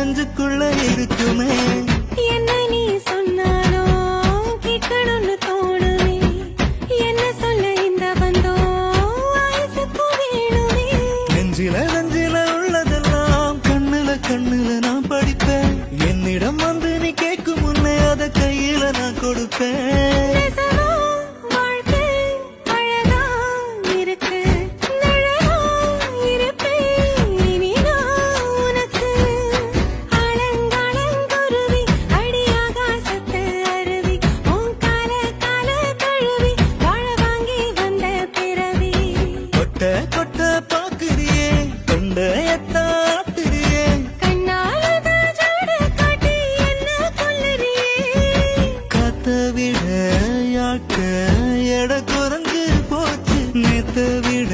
நெஞ்சுக்குள்ள இருக்குமே. என்ன நீ சொன்னாலும் கேட்கணும்னு தோணுமே. என்ன சொல்ல இந்த வந்தோ ஆயுசுக்கு வேணுமே. நெஞ்சில நெஞ்சில உள்ளதெல்லாம் கண்ணுல கண்ணுல நான் படிப்பேன். என்னிடம் வந்து நீ கேட்கும் முன்னே அதை கையில நான் கொடுப்பேன். கொட்ட கொட்ட பாக்குறியே கொண்ட எத்தாட்டுறியே கத்த விட யாக்க எட குரங்கு போச்சு. நெத்த விட